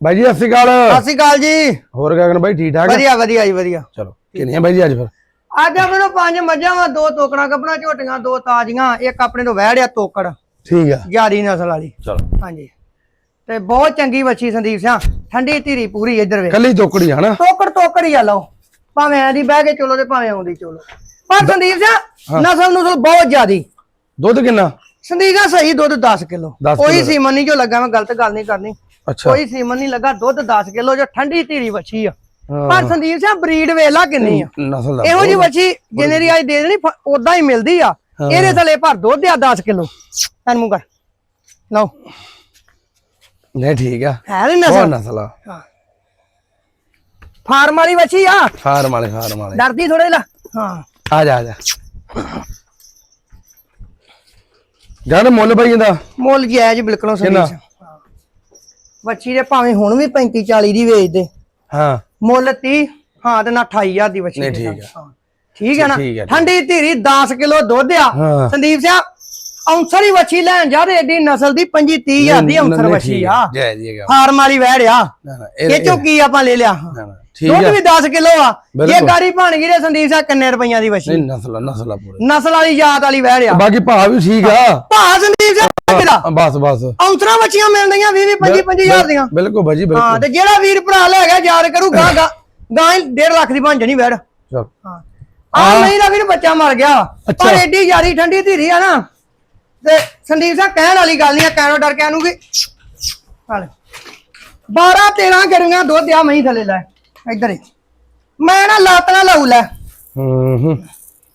ਬਾਈ ਜੀ ਸਤਿ ਸ਼੍ਰੀ ਅਕਾਲ। ਸਤਿ ਸ਼੍ਰੀ ਅਕਾਲ ਜੀ। ਹੋਰ ਗਗਨ ਬਾਈ ਠੀਕ ਠਾਕ ਵਧੀਆ ਵਧੀਆ ਜੀ ਵਧੀਆ। ਚਲੋ ਕਿੰਨੀਆਂ ਬਾਈ ਜੀ ਅੱਜ ਫਿਰ? ਅੱਜ ਕੋਲ ਪੰਜ ਮੱਝਾਂ ਵਾ ਦੋ ਤੋਕੜਾਂ ਕੱਪਣਾ ਝੋਟੀਆਂ ਦੋ ਤਾਜ਼ੀਆਂ ਇੱਕ ਆਪਣੇ ਤੋਂ ਵਹਿੜਿਆ ਤੋਕੜ। ਠੀਕ ਆ। ਯਾਰੀ ਨਸਲ ਵਾਲੀ। ਚਲੋ। ਹਾਂਜੀ। ਤੇ ਬਹੁਤ ਚੰਗੀ ਵੱਛੀ ਸੰਦੀਪ ਸਿੰਘ ਠੰਡੀ ਧੀਰੀ ਪੂਰੀ ਇੱਧਰ ਵੇ। ਕੱਲੀ ਟੋਕੜੀ ਹਨਾ? ਤੋਕੜ ਤੋਕੜ ਹੀ ਆ ਲਓ। ਭਾਵੇਂ ਐਂ ਦੀ ਬਹਿ ਕੇ ਚਲੋ ਤੇ ਭਾਵੇਂ ਆਉਂਦੀ ਚਲੋ। ਪਰ ਸੰਦੀਪ ਸਿੰਘ ਨਸਲ ਨਸਲ ਬਹੁਤ ਜ਼ਿਆਦੀ। ਦੁੱਧ ਕਿੰਨਾ? ਸੰਦੀਪ ਸਹੀ ਦੁੱਧ 10 ਕਿਲੋ। 10 ਕੋਈ। ਸੀਮਨ ਨਹੀਂ ਜੋ ਲੱਗਾ ਮੈਂ ਗਲਤ ਗੱਲ ਨਹੀਂ ਕਰਨੀ। ਅੱਛਾ। ਕੋਈ ਸੀਮਨ ਨਹੀਂ ਲੱਗਾ ਦੁੱਧ 10 ਕਿਲੋ ਜੋ ਠੰਡੀ ਧੀਰੀ ਵੱਛੀ ਆ। ਪਰ ਸੰਦੀਪ ਸਿੰਘ ਬਰੀਡ ਵੇਲਾ ਕਿੰਨੀ ਆ। ਇਹੋ ਜੀ ਵੱਛੀ ਜਿੰਨੇ ਦੀ ਅੱਜ ਦੇ ਦੇਣੀ ਉਦਾਂ ਹੀ ਮਿਲਦੀ ਆ। ਇਹਦੇ ਥਲੇ ਭਰ ਦੁੱਧ ਆ 10 ਕਿਲੋ। ਤੈਨੂੰ ਕਰ। ਲਓ। ਨਹੀਂ ਠੀਕ ਆ। ਹੈ ਨੀ ਬਹੁਤ ਨਸਲ ਨਸਲ ਆ। ਫਾਰਮ ਵਾਲੀ ਵੱਛੀ ਆ। ਫਾਰਮ ਵਾਲੇ ਫਾਰਮ ਵਾਲੇ। ਡਰਦੀ ਥੋੜੇ ਲਾ। ਹਾਂ। ਆ ਜਾ ਆ ਜਾ। ਜਾਨ ਮੁੱਲ ਬਾਈ ਇਹਦਾ। ਮੁੱਲ ਜਾਇਜ਼ ਬਿਲਕੁਲ? ਸੰਦੀਪ ਸਿੰਘ। ਵੱਛੀ ਦੇ ਭਾਵੇਂ ਹੁਣ ਵੀ 35 40 ਦੀ ਵੇਚਦੇ ਹਾਂ। ਮੁੱਲ 30 ਹਾਂ ਤੇ ਨਾ 28000 ਦੀ ਵੱਛੀ ਨਹੀਂ, ਦੇ ਠੀਕ। ਹਾਂ। ਠੀਕ ਹੈ ਨਾ? ਠੀਕ ਹੈ, ਠੀਕ। ਠੰਡੀ ਧੀਰੀ 10 ਕਿਲੋ ਦੁੱਧ ਆ। ਹਾਂ। ਸੰਦੀਪ ਸਿੰਘ ਔਂਸਰ ਹੀ ਵੱਛੀ ਲੈਣ ਜਾ ਤੇ ਐਡੀ ਨਸਲ ਦੀ 25 30000 ਦੀ ਔਂਸਰ ਨਹੀਂ, ਵੱਛੀ ਠੀਕ ਆ। ਜੈ ਜੀ ਹੈਗਾ। ਫਾਰਮ ਵਾਲੀ ਵਹਿੜ ਆ। ਨਾ ਨਾ ਇਹ ਇਹ ਚੋਂ ਕੀ ਆਪਾਂ ਲੈ ਲਿਆ? ਨਾ, ਨਾ, ਠੀਕ ਦੁੱਧ ਵੀ 10 ਕਿਲੋ ਆ। ਇਹ। ਗਾੜੀ ਬਣ ਗਈ ਤੇ ਸੰਦੀਪ ਸਿੰਘ ਕਿੰਨੇ ਰੁਪਈਆਂ ਦੀ ਵੱਛੀ ਨਹੀਂ ਨਸਲ ਨਸਲ ਪੂਰੇ। ਨਸਲ ਵਾਲੀ ਯਾਦ ਵਾਲੀ ਵਹਿੜ ਆ ਬਾਕੀ ਭਾਅ ਵੀ ਠੀਕ ਆ। ਭਾ ਸੰਦੀਪ ਸਿੰਘ ਕਿਦਾ? ਬਸ ਬਸ। ਔਂਸਰਾਂ ਵੱਛੀਆਂ ਮਿਲਦੀਆਂ 20 25 25000 ਦੀਆਂ। ਬਿਲਕੁਲ ਹਾਂ ਬਿਲਕੁਲ। ਤੇ ਜਿਹੜਾ ਵੀਰ ਭਰਾ ਲੈ ਗਿਆ ਯਾਦ ਕਰੂ ਗਾਂ ਗਾਂ ਗਾਂ 1.5 ਲੱਖ ਦੀ ਬਣ ਜਣੀ ਵਹਿੜ। ਚਲ। ਹਾਂ। ਆ ਨਹੀਂ ਦਾ ਵੀਰ ਬੱਚਾ ਮਰ ਗਿਆ। ਪਰ। ਐਡੀ ਯਾਰੀ ਠੰਡੀ ਧੀਰੀ ਆ ਨਾ। ਤੇ ਸੰਦੀਪ ਸਿੰਘ ਕਹਿਣ ਵਾਲੀ ਗੱਲ ਨਹੀਂ ਆ ਕਹਿਣੋਂ ਡਰ ਕੇ ਆਨੂੰ ਕਿ ਹਾਲੇ 12 13 ਗਰੀਆਂ ਦੁੱਧ ਆ ਮਹੀਂ ਥੱਲੇ ਲੈ। ਇੱਧਰ ਹੀ। ਮੈਂ ਨਾ ਲੱਤ ਨਾ ਲਾਉ ਲੈ। ਹੂੰ ਹੂੰ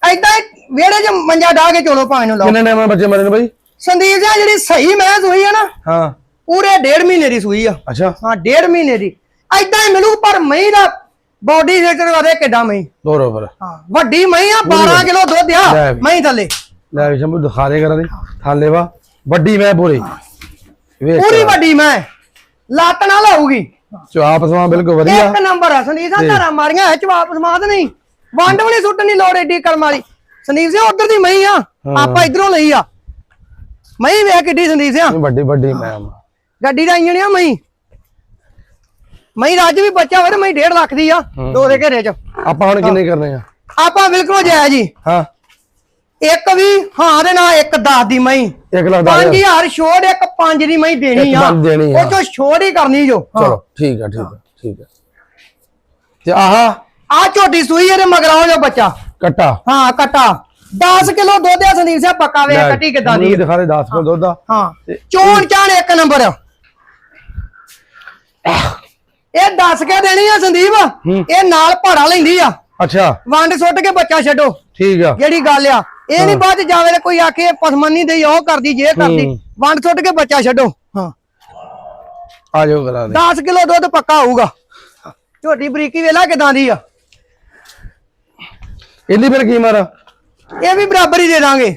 ਐਦਾਂ ਵਿਹੜੇ 'ਚ ਮੰਜਾ ਢਾ ਕੇ ਚੋਲੋ ਭਾਵੇਂ ਨੂੰ ਲਾਓ। ਕਿੰਨੇ ਟਾਈਮ ਬੱਚੇ ਮਰੇ ਨੇ ਬਾਈ? ਸੰਦੀਪ ਸਿੰਘ ਜਿਹੜੀ ਸਹੀ ਮੈਂ ਸੂਈ ਆ ਨਾ ਹਾਂ। ਪੂਰੇ ਡੇਢ ਮਹੀਨੇ ਦੀ ਸੂਈ ਆ। ਅੱਛਾ। ਹਾਂ ਡੇਢ ਮਹੀਨੇ ਦੀ। ਐਦਾਂ ਹੀ ਮਿਲੂ ਪਰ ਮਹੀਂ ਦਾ ਬਾਡੀ ਸੈਕਟਰ ਵਾਦੇ ਕਿੱਡਾ ਮਹੀਂ। ਦੋਰੋ ਫਿਰ ਹਾਂ ਵੱਡੀ ਮਹੀਂ ਆ 12 ਕਿਲੋ ਦੁੱਧ ਲੈ ਆ ਵੀ। ਮਹੀਂ ਥੱਲੇ। ਲੈ ਵੀ ਸ਼ੰਭੂ ਦਿਖਾ ਦੇ ਕਰਾਂ ਦੀ। ਥਾਲੇ ਵਾ। ਵੱਡੀ ਮੈਂ ਪੂਰੀ। ਵੇਖ ਪੂਰੀ ਵੱਡੀ ਮੈਂ। ਲੱਤ ਨਾ ਲਾਊਗੀ। ਚਾਪ ਸਮਾਂ ਬਿਲਕੁਲ ਵਧੀਆ। ਇੱਕ ਨੰਬਰ ਆ ਸੰਦੀਪ ਸਿੰਘ ਧਾਰਾ ਮਾਰੀਆਂ ਐ ਚ ਵਾਪਸ ਮਾਦ ਨਹੀਂ। ਵੰਡ ਵੀ ਨੀ ਸੁੱਟਣ ਦੀ ਲੋੜ ਏਡੀ ਕਰਮ ਵਾਲੀ। ਸੰਦੀਪ ਸਿੰਘ ਉਧਰ ਦੀ ਮਈ ਆ ਆਪਾਂ ਇਧਰੋਂ ਲਈ ਆ। ਮਈ ਵੇਖ ਕਿੱਡੀ ਸੰਦੀਪ ਸਿੰਘ ਨਹੀਂ, ਵੱਡੀ ਵੱਡੀ ਮੈਂ ਗੱਡੀ ਦਾ ਇੰਜਣ ਆ ਮਈ ਮਈ ਅੱਜ ਵੀ ਬੱਚਾ ਹੋਵੇ ਤੇ ਮਈ 1.5 ਲੱਖ ਦੀ ਆ ਦੋ ਦੇ ਘੇਰੇ ਚ। ਆਪਾਂ ਹੁਣ ਕਿੰਨੇ ਕਰਨੇ ਆ? ਆਪਾਂ ਬਿਲਕੁਲ ਜਾਇਜ਼ ਜੀ ਹਾਂ। ਇੱਕ ਵੀ ਹਾਂ ਦੇ ਨਾਲ ਇੱਕ 10 ਦੀ ਮਈ 1 ਲੱਖ ਦਾ 5000 ਛੋੜ ਇੱਕ 5 ਦੀ ਮਈ ਦੇਣੀ ਆ। ਪੰਜ। ਉਹ ਚੋਂ ਛੋੜ ਹੀ ਕਰਨੀ ਜੋ। ਚਲੋ ਠੀਕ ਆ ਠੀਕ ਆ ਠੀਕ ਆ। ਤੇ ਆਹ? ਆ ਝੋਟੀ ਸੂਈ ਇਹਦੇ ਮਗਰਾਓ ਜੋ ਬੱਚਾ। ਕਟਾ। ਹਾਂ ਕਟਾ। 10 ਕਿਲੋ ਦੁੱਧ ਆ ਸੰਦੀਪ ਸਿੰਘ ਪੱਕਾ ਵੇ ਕੱਟੀ ਕਿਦਾਂ ਦੀ। ਦਿਖਾ ਦੇ 10 ਕਿਲੋ ਦੁੱਧ ਆ। ਹਾਂ। ਚੋਣ ਚਾਣ ਇੱਕ ਨੰਬਰ। ਇਹ ਦੱਸ ਕੇ ਦੇਣੀ ਆ ਸੰਦੀਪ? ਇਹ ਨਾਲ ਭਾੜਾ ਲੈਂਦੀ ਆ। ਅੱਛਾ। ਵੰਡ ਸੁੱਟ ਕੇ ਬੱਚਾ ਛੱਡੋ। ਠੀਕ ਆ। ਜਿਹੜੀ ਗੱਲ ਆ ਇਹ ਨਹੀਂ ਬਾਅਦ ਜਾਵੇ ਤੇ ਕੋਈ ਆਖੇ ਪਸਮਨ ਦੇਈ ਉਹ ਕਰਦੀ ਜੇ ਕਰਦੀ। ਵੰਡ ਸੁੱਟ ਕੇ ਬੱਚਾ ਛੱਡੋ। ਹਾਂ। ਆ ਜਾਓ ਕਰਾ ਦੇ। 10 ਕਿਲੋ ਦੁੱਧ ਪੱਕਾ ਹੋਊਗਾ। ਝੋਟੀ ਬਰੀਕੀ ਵੇਲਾ ਕਿਦਾਂ ਦੀ ਆ। ਇਹਦੀ ਫਿਰ ਕੀ ਮਾਰਾ ਇਹ ਵੀ ਬਰਾਬਰ ਹੀ ਦੇ ਦਾਂਗੇ।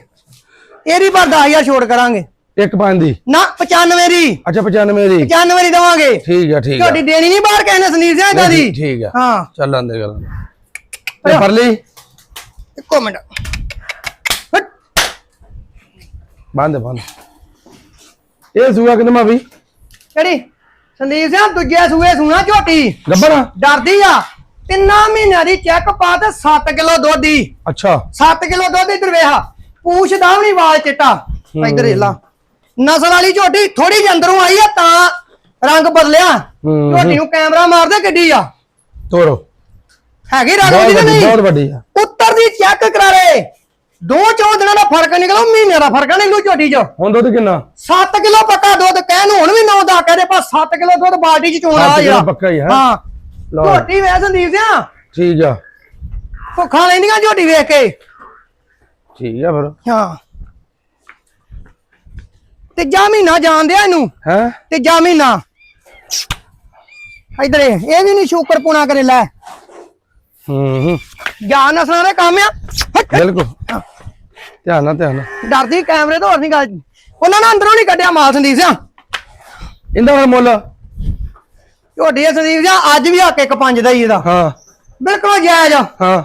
ਇਹਦੀ ਪਰ 10000 ਛੋੜ ਕਰਾਂਗੇ। ਇੱਕ ਪੰਜ ਦੀ। ਨਾ 95 ਦੀ। ਅੱਛਾ 95 ਦੀ। 95 ਦੀ ਦਵਾਂਗੇ। ਠੀਕ ਆ ਠੀਕ ਆ। ਝੋਟੀ ਦੇਣੀ ਨਹੀਂ ਬਾਹਰ ਕਿਸੇ ਨੇ ਸੰਦੀਪ ਸਿੰਘ ਇਦਾਂ ਦੀ। ਠੀਕ ਆ। ਹਾਂ। ਚੱਲ ਆਂਦੇ ਗੱਲ ਤੇ ਫਰਲੀ ਇੱਕੋ ਮਿੰਟ। ਹਟ। ਬੰਦ ਬੰਦ। ਇਹ ਸੂਆ ਕਿੰਨਾ ਵੀ ਕਿਹੜੀ? ਸੰਦੀਪ ਸਿੰਘ ਦੂਜੇ ਸੂਏ ਸੂਣਾ ਝੋਟੀ। ਗੱਬਣਾ ਡਰਦੀ ਆ। ਤਿੰਨਾਂ ਮਹੀਨਿਆਂ ਦੀ ਚੈੱਕ ਪਾ ਤੇ 7 ਕਿਲੋ ਦੁੱਧ ਦੀ। ਅੱਛਾ। 7 ਕਿਲੋ ਦੁੱਧ ਇਧਰ ਵੇਹਾ ਪੂਛਦਾ ਵੀ ਨਹੀਂ ਵਾਲ ਚਿੱਟਾ। ਇਧਰ ਏਲਾ ਨਸਲ ਵਾਲੀ ਝੋਟੀ ਥੋੜੀ ਜਿਹੀ ਅੰਦਰੋਂ ਆਈ ਆ ਤਾਂ ਰੰਗ ਬਦਲਿਆ। ਝੋਟੀ ਨੂੰ ਕੈਮਰਾ ਮਾਰਦੇ ਕਿੱਡੀ ਆ। ਤੋਰੋ। ਹੈਗੀ ਕਿ ਵੱਡੀ ਨਹੀਂ? ਬਹੁਤ ਵੱਡੀ ਆ। ਦੀ ਚੈੱਕ ਕਰਾ ਲੈ ਦੋ ਚੌ ਦਿਨਾਂ ਦਾ ਫ਼ਰਕ ਨਿਕਲੋ ਮਹੀਨੇ ਦਾ ਫ਼ਰਕ ਨਿਕਲੂ ਝੋਟੀ 'ਚ। ਹੁਣ ਦੁੱਧ ਕਿੰਨਾ? 7 ਕਿਲੋ ਪੱਕਾ ਦੁੱਧ ਕਹਿਣ ਹੁਣ ਵੀ 9 ਦਾ ਕਹਦੇ ਪਰ 7 ਕਿਲੋ ਦੁੱਧ ਬਾਲਟੀ 'ਚ ਚੋਣਾ ਆ। ਜਿਹੜਾ ਪੱਕਾ ਹੀ ਹੈ। ਹਾਂ। ਝੋਟੀ ਵੇ ਸੰਦੀਪ ਸਿੰਘ ਠੀਕ ਆ। ਭੁੱਖਾਂ ਲੈਂਦੀਆਂ ਝੋਟੀ ਵੇਖ ਕੇ। ਠੀਕ ਆ ਫਿਰ। ਹਾਂ। ਤੀਜਾ ਮਹੀਨਾ ਜਾਣਦੇ ਆ ਇਹਨੂੰ। ਹੈ? ਤੀਜਾ ਮਹੀਨਾ। ਇਧਰ ਇਹ ਇਹ ਵੀ ਨਹੀਂ ਸ਼ੂਕਰ ਪੁਣਾ ਕਰੇ ਲੈ। ਹੂੰ। ਹੂੰ ਜਾਨ ਨਸਲਾਂ ਦੇ ਕੰਮ ਆ। ਬਿਲਕੁਲ। ਧਿਆਨ ਨਾਲ ਧਿਆਨ ਨਾਲ। ਡਰਦੀ ਕੈਮਰੇ ਤੋਂ ਹੋਰ ਨਹੀਂ ਗੱਲ। ਉਹਨਾਂ ਨੇ ਅੰਦਰੋਂ ਨਹੀਂ ਕੱਢਿਆ ਮਾਲ ਸੰਦੀਪ ਸਿੰਘ ਇਹਦਾ ਹੁਣ ਮੁੱਲ। ਝੋਟੀ ਆ ਸੰਦੀਪ ਸਿੰਘ ਅੱਜ ਵੀ ਹੱਕ ਇੱਕ ਪੰਜ ਦਾ ਹੀ ਇਹਦਾ। ਹਾਂ। ਬਿਲਕੁਲ ਜਾਇਜ਼ ਆ। ਹਾਂ।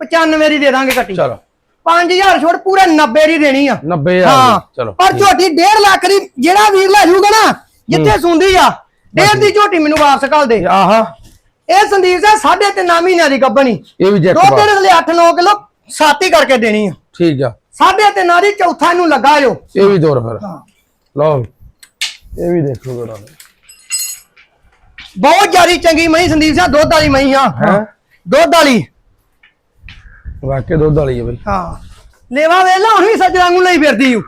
95 ਦੀ ਦੇ ਦਾਂਗੇ ਕੱਟੀ ਚਲੋ। 5000 ਛੋੜ ਪੂਰੇ 90 ਦੀ ਦੇਣੀ ਆ। 90 ਹਾਂ। ਚਲੋ। ਪਰ ਝੋਟੀ 1.5 ਲੱਖ ਦੀ ਜਿਹੜਾ ਵੀਰ ਲੈ ਜੂਗਾ ਨਾ ਜਿੱਥੇ ਸੁੰਦੀ ਆ ਡੇਢ ਦੀ ਝੋਟੀ ਮੈਨੂੰ ਵਾਪਸ ਕਰ ਦੇ। ਆਹਾ। ਇਹ ਸੰਦੀਪ ਸਿੰਘ ਸਾਢੇ ਤਿੰਨ ਮਹੀਨਿਆਂ ਦੀ ਗੱਬਣੀ। ਇਹ ਵੀ ਜੈਕ ਦੇ ਲਈ 8-9 ਕਿਲੋ ਸਾਤੀ ਕਰਕੇ ਦੇਣੀ ਆ। ਠੀਕ ਆ। ਸਾਢੇ ਤਿੰਨਾਂ ਦੀ ਚੌਥਾ ਇਹਨੂੰ ਲੱਗਾ ਜੋ। ਇਹ ਵੀ ਤੋਰ ਫਿਰ। ਲਓ ਇਹ ਵੀ ਦੇਖੋ ਜਰਾ। ਬਹੁਤ ਜਿਆਦੀ ਚੰਗੀ ਮਹੀਂ ਸੰਦੀਪ ਸਿੰਘ ਦੁੱਧ ਵਾਲੀ ਮਹੀਂ ਆ ਹੈਂ? ਦੁੱਧ ਵਾਲੀ। ਵਾਕੇ ਦੁੱਧ ਵਾਲੀ ਹੈ ਬਈ। ਹਾਂ। ਲੇਵਾ ਵੇਲਾ ਹੁਣ ਵੀ ਸੱਜਣਾ ਨੂੰ ਲਈ ਫਿਰਦੀ ਓ।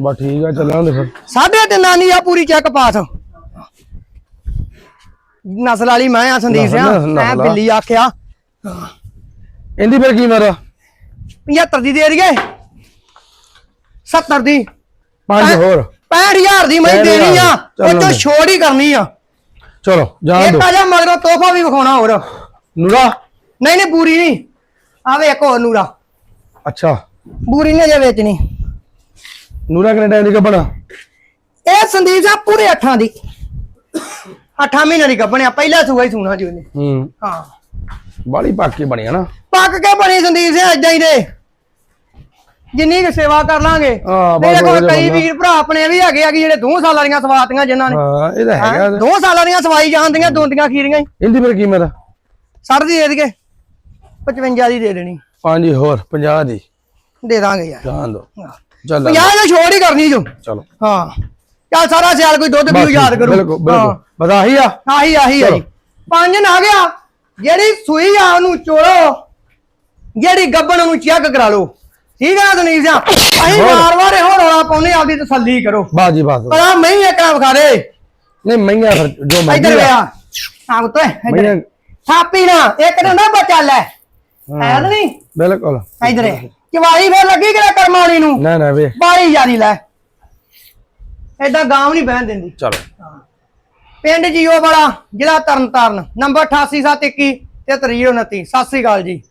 ਬਸ ਠੀਕ ਆ ਚੱਲਾਂ ਦੇ ਫਿਰ। ਸਾਢੇ ਤਿੰਨਾਂ ਦੀ ਆ ਪੂਰੀ ਚੈੱਕ ਪਾਸ। ਨਸਲ ਵਾਲੀ ਮੈਂ ਆ ਸੰਦੀਪ ਸਿੰਘ ਨਸਲ- ਮੈਂ ਨਸਲ ਆ। ਬਿੱਲੀ ਆਖਿਆ। ਇਹਦੀ ਫਿਰ ਕੀ ਮਾਰਾ 75 ਦੀ ਦੇ ਦਈਏ। 70 ਦੀ। ਪੰਜ ਹੈਂ? ਹੋਰ। 65000 ਦੀ ਮੈਂ 65,000 ਦੇਣੀ ਆ। ਚੱਲ ਉਹ ਚੋਂ ਲਓ। ਛੋੜ ਹੀ ਕਰਨੀ ਆ। ਚਲੋ ਜਾਣ ਇੱਕ ਦੋ ਆ ਜਾ ਮਗਰੋਂ ਤੋਹਫਾ ਵੀ ਵਿਖਾਉਣਾ ਹੋਰ। ਨੂਰਾ? ਨਹੀਂ ਨਹੀਂ ਬੂਰੀ ਨਹੀਂ। ਆਵੇ ਇੱਕ ਹੋਰ ਨੂਰਾ। ਅੱਛਾ। ਬੂਰੀ ਨਹੀਂ ਜੇ ਵੇਚਣੀ। ਨੂਰਾ ਕਿੰਨੇ ਟਾਈਮ ਦੀ ਕੱਪਣਾ ਇਹ ਸੰਦੀਪ ਸਾਹਿਬ ਪੂਰੇ ਅੱਠਾਂ ਦੀ। ਅੱਠਾਂ ਮਹੀਨੇ ਦੀ ਗੱਭਣਿਆ ਪਹਿਲਾ ਸੂਆ ਹੀ ਸੂਣਾ ਜੀ ਉਹਨੇ। ਹੂੰ। ਹਾਂ। ਬਾਲੀ ਪਾਕੀ ਬਣੀ ਆ ਨਾ। ਪੱਕ ਕੇ ਬਣੀ ਸੰਦੀਪ ਸਿੰਘ ਏਦਾਂ ਹੀ ਦੇ। ਜਿੰਨੀ ਕੁ ਸੇਵਾ ਕਰ ਲਾਂਗੇ। ਮੇਰੇ ਕੋਲ ਕਈ। ਵੀਰ ਭਰਾ ਆਪਣੇ ਵੀ ਹੈਗੇ ਆ ਕਿ ਜਿਹੜੇ ਦੋ ਸਾਲਾਂ ਦੀਆਂ ਸਵਾਤੀਆਂ ਜਿਨ੍ਹਾਂ ਨੇ। ਹਾਂ ਇਹ ਤਾਂ ਹੈਗਾ ਦੋ ਸਾਲਾਂ ਦੀਆਂ ਸਵਾਈ ਜਾਂਦੀਆਂ ਦੋਂਦੀਆਂ ਖੀਰੀਆਂ ਹੀ। ਇਹਦੀ ਫਿਰ ਕੀ ਮਾਰਾ ਸੜ ਦੀ ਦੇ ਦਈਏ। 55 ਦੀ ਦੇ ਦੇਣੀ। ਪੰਜ ਹੀ ਹੋਰ 50 ਦੀ। ਦੇ ਦਾਂਗੇ ਯਾਰ। ਜਾਣ ਦੋ। ਚੱਲ 50 ਦੀ ਛੋੜ ਹੀ ਕਰਨੀ ਜੋ। ਚਲੋ। ਹਾਂ। ਚੱਲ ਸਾਰਾ ਸਿਆਲ ਕੋਈ ਦੁੱਧ ਬਸ ਪੀਓ ਯਾਦ ਕਰੋ। ਬਿਲਕੁਲ ਬਿਲਕੁਲ। ਬਸ ਆਹੀ ਆ। ਆਹੀ ਆਹੀ ਆ ਜੀ। ਪੰਜ ਨਾ ਗਿਆ। ਜਿਹੜੀ ਸੂਈ ਆ ਉਹਨੂੰ ਚੋੜੋ ਜਿਹੜੀ ਗੱਬਣ ਉਹਨੂੰ ਚੈੱਕ ਕਰਾ ਲਓ। ਠੀਕ ਹੈ ਸੁਨੀਲ ਸਿੰਘ ਅਸੀਂ ਹੋਰ। ਵਾਰ ਵਾਰ ਇਹੋ ਰੌਲਾ ਪਾਉਨੇ ਆਪਦੀ ਤਸੱਲੀ ਕਰੋ। ਬਾਜੀ ਬਾਸ। ਪਤਾ ਮੈਂ ਹੀ ਇੱਕ ਵਿਖਾ ਦੇ। ਨਹੀਂ ਮਈਆਂ ਫਿਰ ਜੋ ਇੱਧਰ ਮਰਜ਼ੀ ਵੇ ਆ। ਆ ਆ ਉਤੋਏ ਮਈਆਂ ਥਾਪੀ ਨਾ ਇੱਕ ਨਾ ਬਚਾ ਲੈ। ਹੈ। ਨਹੀਂ? ਬਿਲਕੁਲ। ਇੱਧਰ। ਚਵਾਈ ਫੇਰ ਲੱਗੀ ਕਿਹੜਾ ਕਰਮ ਵਾਲੀ ਨੂੰ? ਨਾ ਨਾ ਵੇ ਬਾਰੀ ਯਾਰੀ ਲੈ। ਏਦਾਂ ਗਾਂਵ ਨਹੀਂ ਬਹਿਣ ਦਿੰਦੀ। ਚਲੋ। ਪਿੰਡ ਜੀਓ ਵਾਲਾ ਜ਼ਿਲ੍ਹਾ ਤਰਨਤਾਰਨ ਨੰਬਰ 8871 ਤੇ 3029 ਸਤਿ ਸ੍ਰੀ ਅਕਾਲ ਜੀ।